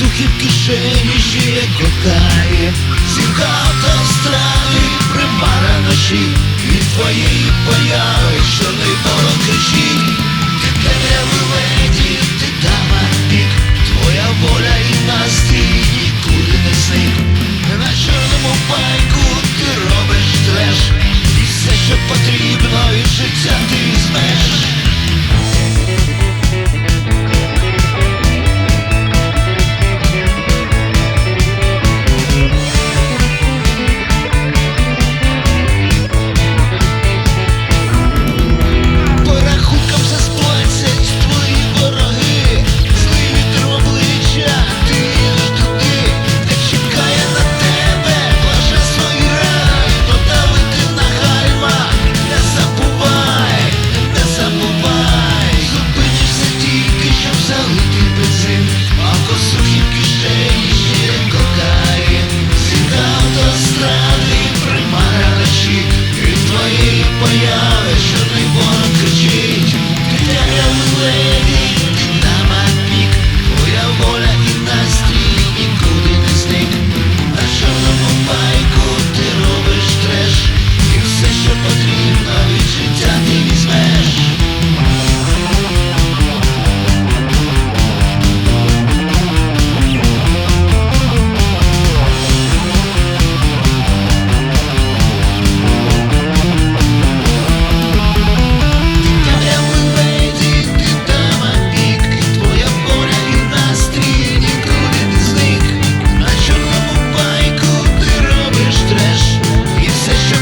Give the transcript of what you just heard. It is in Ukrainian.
Сухі в кишені жіє кохає, Цікав та стради, примара ножі, від твоєї появи, що не ворог кричить. position.